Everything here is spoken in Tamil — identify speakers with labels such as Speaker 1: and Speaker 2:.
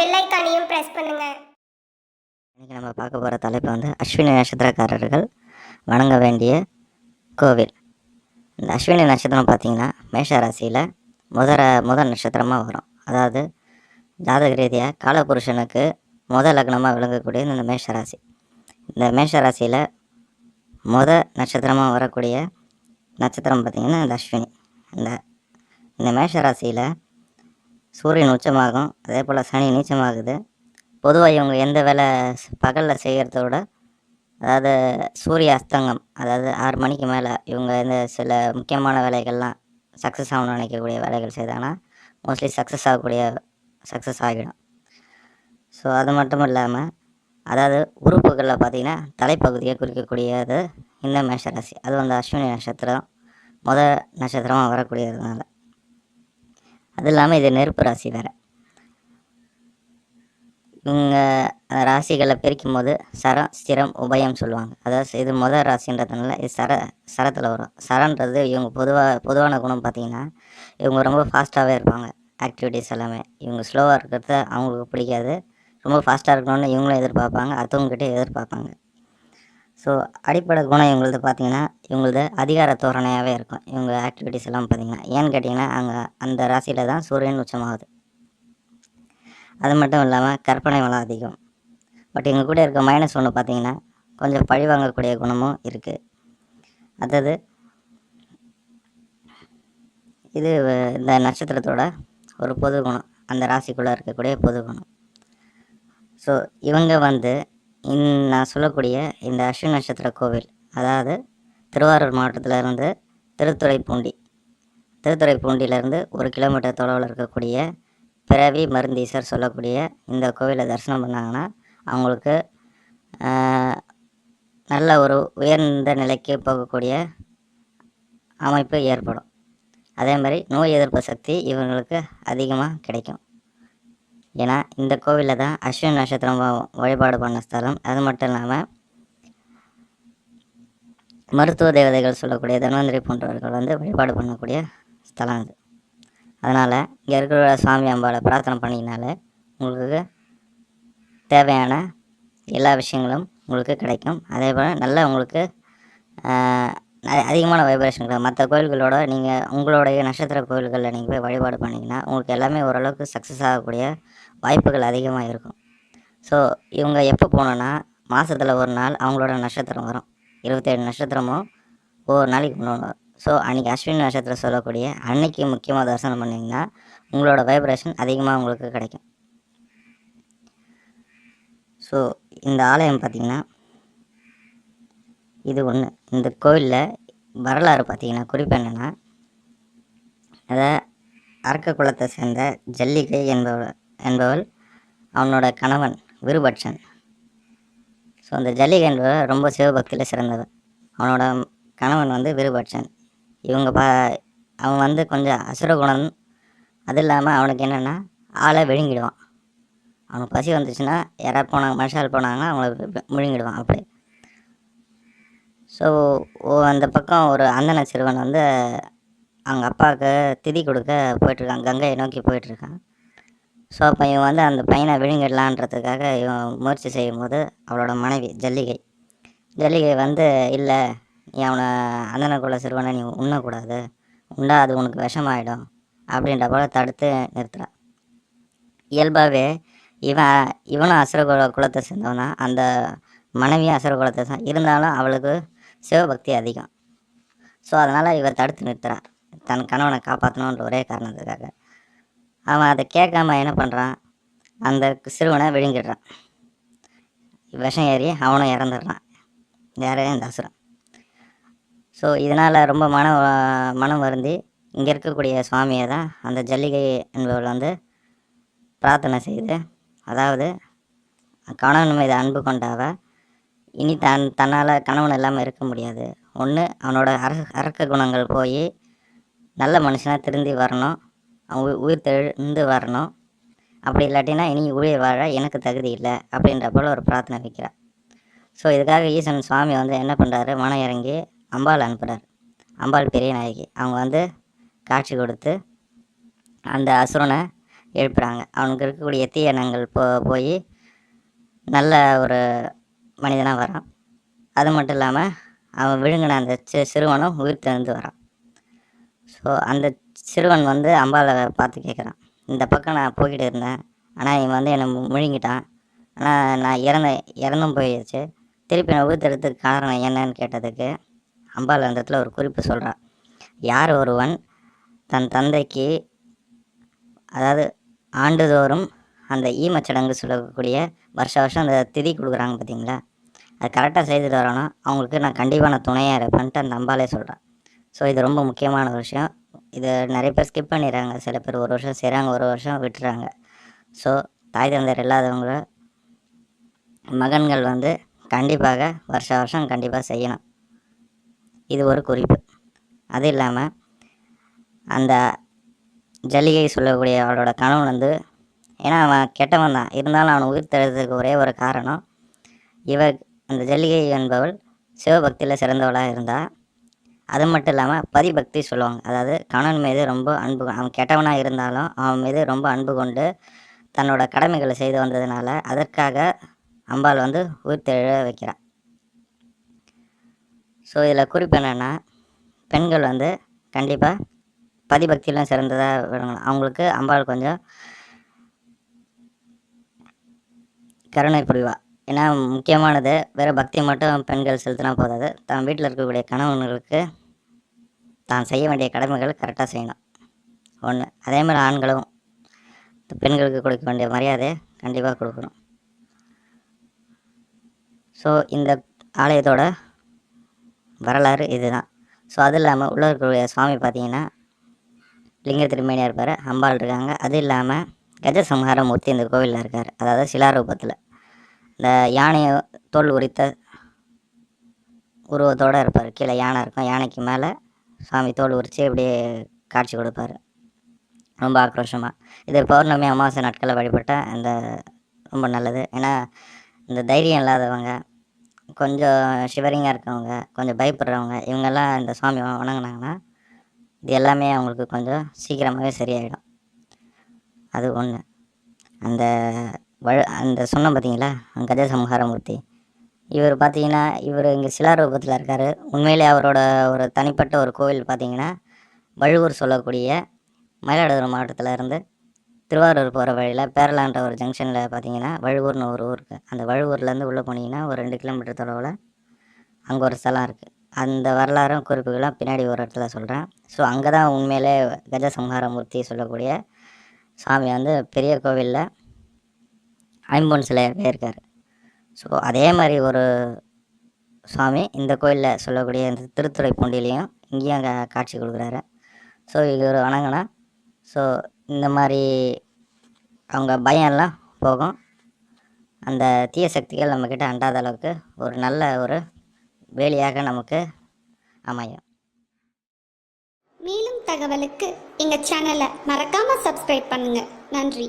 Speaker 1: பெல் ஐக்கானையும் பண்ணுங்க.
Speaker 2: இன்றைக்கி நம்ம பார்க்க போகிற தலைப்பு வந்து அஸ்வினி நட்சத்திரக்காரர்கள் வணங்க வேண்டிய கோவில். இந்த அஸ்வினி நட்சத்திரம் பார்த்திங்கன்னா மேஷ ராசியில் முதல முதல் நட்சத்திரமாக வரும். அதாவது ஜாதக ரீதியாக காலபுருஷனுக்கு முதல் லக்னமாக விளங்கக்கூடியது இந்த மேஷ ராசி. இந்த மேஷ ராசியில் முத நட்சத்திரமாக வரக்கூடிய நட்சத்திரம் பார்த்திங்கன்னா இந்த அஸ்வினி. இந்த இந்த மேஷ ராசியில் சூரியன் உச்சமாகும் அதே போல் சனி நீச்சமாகுது. பொதுவாக இவங்க எந்த வேலை பகலில் செய்கிறத விட அதாவது சூரிய அஸ்தங்கம் அதாவது ஆறு மணிக்கு மேலே இவங்க இந்த சில முக்கியமான வேலைகள்லாம் சக்ஸஸ் ஆகணும்னு நினைக்கக்கூடிய வேலைகள் செய்தாங்கன்னா மோஸ்ட்லி சக்ஸஸ் ஆகக்கூடிய சக்ஸஸ் ஆகிடும். ஸோ அது மட்டும் இல்லாமல் அதாவது உறுப்புகளில் பார்த்திங்கன்னா தலைப்பகுதியை குறிக்கக்கூடியது இந்த மேஷராசி அது வந்து அஸ்வினி நட்சத்திரம் முத நட்சத்திரமாக வரக்கூடியதுனால. அது இல்லாமல் இது நெருப்பு ராசி வேறு. இவங்க அந்த ராசிகளை பிரிக்கும் போது சரம் ஸ்திரம் உபயம் சொல்லுவாங்க. அதாவது இது முதல் ராசின்றதுனால இது சர சரத்தில் வரும். சரன்றது இவங்க பொதுவாக பொதுவான குணம் பார்த்தீங்கன்னா இவங்க ரொம்ப ஃபாஸ்ட்டாகவே இருப்பாங்க. ஆக்டிவிட்டீஸ் எல்லாமே. இவங்க ஸ்லோவாக இருக்கிறது அவங்களுக்கு பிடிக்காது. ரொம்ப ஃபாஸ்ட்டாக இருக்கணும்னு இவங்களும் எதிர்பார்ப்பாங்க. அடுத்தவங்ககிட்ட எதிர்பார்ப்பாங்க. ஸோ அடிப்படை குணம் இவங்களது பார்த்தீங்கன்னா இவங்களது அதிகார தோரணையாகவே இருக்கும். இவங்க ஆக்டிவிட்டீஸ் எல்லாம் பார்த்தீங்கன்னா. ஏன்னு கேட்டிங்கன்னா அங்கே அந்த ராசியில் தான் சூரியன் உச்சமாகுது. அது மட்டும் இல்லாமல் கற்பனை வளம் அதிகம். பட் எங்கள் கூட இருக்க மைனஸ் ஒன்று பார்த்தீங்கன்னா கொஞ்சம் பழி வாங்கக்கூடிய குணமும் இருக்குது அதாவது இது இந்த நட்சத்திரத்தோட ஒரு பொது குணம். அந்த ராசிக்குள்ளே இருக்கக்கூடிய பொது குணம். ஸோ இவங்க வந்து இந் நான் சொல்லக்கூடிய இந்த அஸ்வின் நட்சத்திர கோவில் அதாவது திருவாரூர் மாவட்டத்தில் இருந்து திருத்துறைப்பூண்டி திருத்துறைப்பூண்டியிலேருந்து ஒரு கிலோமீட்டர் தொலைவில் இருக்கக்கூடிய பிறவி மருந்தீசர் சொல்லக்கூடிய இந்த கோவிலை தரிசனம் பண்ணாங்கன்னா அவங்களுக்கு நல்ல ஒரு உயர்ந்த நிலைக்கு போகக்கூடிய அமைப்பு ஏற்படும். அதே மாதிரி நோய் எதிர்ப்பு சக்தி இவங்களுக்கு அதிகமாக கிடைக்கும். ஏன்னா இந்த கோவிலில் தான் அஸ்வின் நட்சத்திரம் வழிபாடு பண்ண ஸ்தலம். அது மட்டும் இல்லாமல் மருத்துவ தேவதைகள் சொல்லக்கூடிய தன்வந்திரி போன்றவர்கள் வந்து வழிபாடு பண்ணக்கூடிய ஸ்தலம் இது அதனால் இங்கே இருக்கிற சுவாமி அம்பாவை பிரார்த்தனை பண்ணிங்கனாலே உங்களுக்கு தேவையான எல்லா விஷயங்களும் உங்களுக்கு கிடைக்கும். அதே போல் நல்ல உங்களுக்கு அதிகமான வைப்ரேஷன் மற்ற கோயில்களோட நீங்கள் உங்களுடைய நட்சத்திர கோயில்களில் நீங்கள் போய் வழிபாடு பண்ணிங்கன்னா உங்களுக்கு எல்லாமே ஓரளவுக்கு சக்ஸஸ் ஆகக்கூடிய வாய்ப்புகள் அதிகமாக இருக்கும். ஸோ இவங்க எப்போ போனோன்னா மாதத்தில் ஒரு நாள் அவங்களோட நட்சத்திரம் வரும். இருபத்தேழு நட்சத்திரமும் ஒவ்வொரு நாளைக்கு ஒன்று வரும் ஸோ அன்றைக்கி அஸ்வினி நட்சத்திரம் சொல்லக்கூடிய அன்னைக்கு முக்கியமாக தரிசனம் பண்ணிங்கன்னா உங்களோட வைப்ரேஷன் அதிகமாக உங்களுக்கு கிடைக்கும். ஸோ இந்த ஆலயம் பார்த்திங்கன்னா இது ஒன்று இந்த கோயிலில் வரலாறு பார்த்தீங்கன்னா குறிப்பு என்னென்னா அதை அரக்க குலத்தை சேர்ந்த ஜல்லிகை என்பவள் என்பவள் அவனோட கணவன் விருபட்சன். ஸோ அந்த ஜல்லிகை என்பவர் ரொம்ப சிவபக்தியில் சிறந்தவன் அவனோட கணவன் வந்து விருபட்சன். இவங்க பா அவன் வந்து கொஞ்சம் அசுரகுணம் அது இல்லாமல் அவனுக்கு என்னென்னா ஆளை விழுங்கிடுவான். அவனுக்கு பசி வந்துச்சுன்னா யாராவது போனாங்க மனுஷால் போனாங்கன்னா அவங்கள விழுங்கிடுவான் அப்படி ஸோ அந்த பக்கம் ஒரு அந்தன சிறுவன் வந்து அவங்க அப்பாவுக்கு திதி கொடுக்க போயிட்டுருக்கான். கங்கையை நோக்கி போயிட்டுருக்கான். ஸோ அப்போ இவன் வந்து அந்த பையனை விழுங்கிடலான்றதுக்காக இவன் முயற்சி செய்யும்போது அவளோட மனைவி ஜல்லிகை. ஜல்லிகை வந்து இல்லை நீ அவனை அந்தனக்குள்ள குல சிறுவனை நீ உண்ணக்கூடாது. உண்டா அது உனக்கு விஷமாயிடும். அப்படின்ற போல தடுத்து நிறுத்துகிறான் இயல்பாகவே இவன் இவனும் அசுர குல குலத்தை சேர்ந்தவன். தான் அந்த மனைவியும் அசுர குலத்தை இருந்தாலும் அவளுக்கு சிவபக்தி அதிகம். ஸோ அதனால் இவர் தடுத்து நிறுத்துகிறான் தன் கணவனை காப்பாற்றணுன்ற ஒரே காரணத்துக்காக. அவன் அதை கேட்காம என்ன பண்ணுறான் அந்த சிறுவனை விழுங்கிடுறான். விஷம் ஏறி அவனும் இறந்துடுறான். யாரே? இந்த அசுரன். ஸோ இதனால் ரொம்ப மன மனம் வருந்தி இங்கே இருக்கக்கூடிய சுவாமியை தான் அந்த ஜல்லிகை என்பவர் வந்து பிரார்த்தனை செய்து அதாவது கணவன் மீது அன்பு கொண்டாவை இனி தன் தன்னால் கணவன் இல்லாமல் இருக்க முடியாது. ஒன்று அவனோட அர அரக்க குணங்கள் போய் நல்ல மனுஷனாக திருந்தி வரணும். அவன் உயி- உயிர் தெழுந்து வரணும். அப்படி இல்லாட்டினா இனி உயிர் வாழ எனக்கு தகுதி இல்லை அப்படின்ற போல் ஒரு பிரார்த்தனை வைக்கிறார். ஸோ இதுக்காக ஈசன் சுவாமி வந்து என்ன பண்ணுறாரு மனம் இறங்கி அம்பாள் அனுப்புகிறார் அம்பாள் பெரிய நாயகி. அவங்க வந்து காட்சி கொடுத்து அந்த அசுரனை எழுப்புகிறாங்க அவனுக்கு இருக்கக்கூடிய தீய எண்ணங்கள் போ போய் நல்ல ஒரு மனிதனாக வரான். அது மட்டும் இல்லாமல் அவன் விழுங்கின அந்த சி சிறுவனும் உயிர் திறந்து வரான். ஸோ அந்த சிறுவன் வந்து அம்பாவை பார்த்து கேட்குறான் இந்த பக்கம் நான் போய்கிட்டு இருந்தேன். ஆனால் இவன் வந்து என்னை முழுங்கிட்டான். ஆனால் நான் இறந்த இறந்தும் போயிடுச்சு திருப்பி நான் உயிர் தடுத்ததுக்கு காரணம் என்னன்னு கேட்டதுக்கு அம்பாள் அந்த இடத்துல ஒரு குறிப்பு சொல்கிறான் யார் ஒருவன் தன் தந்தைக்கு அதாவது ஆண்டுதோறும் அந்த ஈமச்சடங்கு சொல்லக்கூடிய வருஷ வருஷம் அந்த திதி கொடுக்குறாங்க பார்த்தீங்களா அது கரெக்டாக செய்துட்டு வரணும். அவங்களுக்கு நான் கண்டிப்பாக நான் துணையாக இருப்பேன்ட்டு அந்த அம்பாலே சொல்கிறேன் ஸோ இது ரொம்ப முக்கியமான விஷயம். இதை நிறைய பேர் ஸ்கிப் பண்ணிடுறாங்க. சில பேர் ஒரு வருஷம் செய்கிறாங்க ஒரு வருஷம் விட்டுறாங்க. ஸோ தாய் தந்தையர் இல்லாதவங்க மகன்கள் வந்து கண்டிப்பாக வருஷ வருஷம் கண்டிப்பாக செய்யணும். இது ஒரு குறிப்பு. அது இல்லாமல் அந்த ஜல்லிகை சொல்லக்கூடிய அவளோட கணவன் வந்து ஏன்னா அவன் கெட்டவன் தான். இருந்தாலும் அவன் உயிர் தழுறதுக்கு ஒரே ஒரு காரணம் இவன் அந்த ஜல்லிகை என்பவள் சிவபக்தியில் சிறந்தவளாக இருந்தால் அது மட்டும் இல்லாமல் பதிபக்தி சொல்லுவாங்க. அதாவது கணவன் மீது ரொம்ப அன்பு அவன் கெட்டவனாக இருந்தாலும் அவன் மீது ரொம்ப அன்பு கொண்டு தன்னோட கடமைகளை செய்து வந்ததுனால அதற்காக அம்பாள் வந்து உயிர் தெழ வைக்கிறான் ஸோ இதில் குறிப்பு என்னென்னா பெண்கள் வந்து கண்டிப்பாக பதிபக்தியிலும் சிறந்ததாக விளங்கணும். அவங்களுக்கு அம்பாள் கொஞ்சம் கருணை புரிவா. ஏன்னா முக்கியமானது வேறு பக்தி மட்டும் பெண்கள் செலுத்தினா போதாது. தான் வீட்டில் இருக்கக்கூடிய கணவன்களுக்கு தான் செய்ய வேண்டிய கடமைகள் கரெக்டாக செய்யணும். ஒன்று அதே மாதிரி ஆண்களும் பெண்களுக்கு கொடுக்க வேண்டிய மரியாதை கண்டிப்பாக கொடுக்கணும். ஸோ இந்த ஆலயத்தோட வரலாறு இதுதான். ஸோ அது இல்லாமல் உள்ள இருக்கக்கூடிய சுவாமி பார்த்தீங்கன்னா லிங்க திருமேனியாக இருப்பார் அம்பாள் இருக்காங்க. அது இல்லாமல் கஜசம்ஹார மூர்த்தி இந்த கோவிலில் இருக்கார். அதாவது சிலாரூபத்தில். இந்த யானையை தோல் உரித்த உருவத்தோடு இருப்பார். கீழே யானை இருக்கும். யானைக்கு மேலே சாமி தோல் உரித்து இப்படியே காட்சி கொடுப்பாரு. ரொம்ப ஆக்ரோஷமாக இது பௌர்ணமி அமாவாசை நாட்களில் வழிபட்ட இந்த ரொம்ப நல்லது. ஏன்னா இந்த தைரியம் இல்லாதவங்க கொஞ்சம் ஷிவரிங்காக இருக்கவங்க கொஞ்சம் பயப்படுறவங்க இவங்கெல்லாம் இந்த சுவாமி வணங்கினாங்கன்னா இது எல்லாமே அவங்களுக்கு கொஞ்சம் சீக்கிரமாகவே சரியாயிடும். அது ஒன்று அந்த வழ அந்த சொன்னோம் பார்த்தீங்களா கஜசம்ஹாரமூர்த்தி இவர் பார்த்தீங்கன்னா இவர் இங்கே சிலாரூபத்தில் இருக்கார். உண்மையிலே அவரோட ஒரு தனிப்பட்ட ஒரு கோவில் பார்த்தீங்கன்னா வழுவூர் சொல்லக்கூடிய மயிலாடுதுறை மாவட்டத்தில் இருந்து திருவாரூர் போகிற வழியில் பேரலான்ற ஒரு ஜங்ஷனில் பார்த்தீங்கன்னா வழுவூர்னு ஒரு ஊர் இருக்குது அந்த வழுவூர்லேருந்து உள்ளே போனீங்கன்னா ஒரு ரெண்டு கிலோமீட்டர் தொலைவில் அங்கே ஒரு ஸ்தலம் இருக்குது அந்த வரலாறும் குறிப்புகளும் பின்னாடி ஒரு இடத்துல சொல்கிறேன் ஸோ அங்கே தான் உண்மையிலே கஜசம்ஹாரமூர்த்தி சொல்லக்கூடிய சாமி வந்து பெரிய கோவிலில் ஐம்பொன் சிலையாகவே இருக்கார். ஸோ அதே மாதிரி ஒரு சுவாமி இந்த கோயிலில் சொல்லக்கூடிய இந்த திருத்துறை பூண்டிலையும் இங்கேயும் அங்கே காட்சி கொடுக்குறாரு. ஸோ இவர் வணங்கினா ஸோ இந்த மாதிரி அவங்க பயம் எல்லாம் போகும். அந்த தீய சக்திகள் நம்மக்கிட்ட அண்டாத அளவுக்கு ஒரு நல்ல ஒரு வேலியாக நமக்கு அமையும்.
Speaker 1: மேலும் தகவலுக்கு எங்கள் சேனலை மறக்காமல் சப்ஸ்கிரைப் பண்ணுங்கள் நன்றி.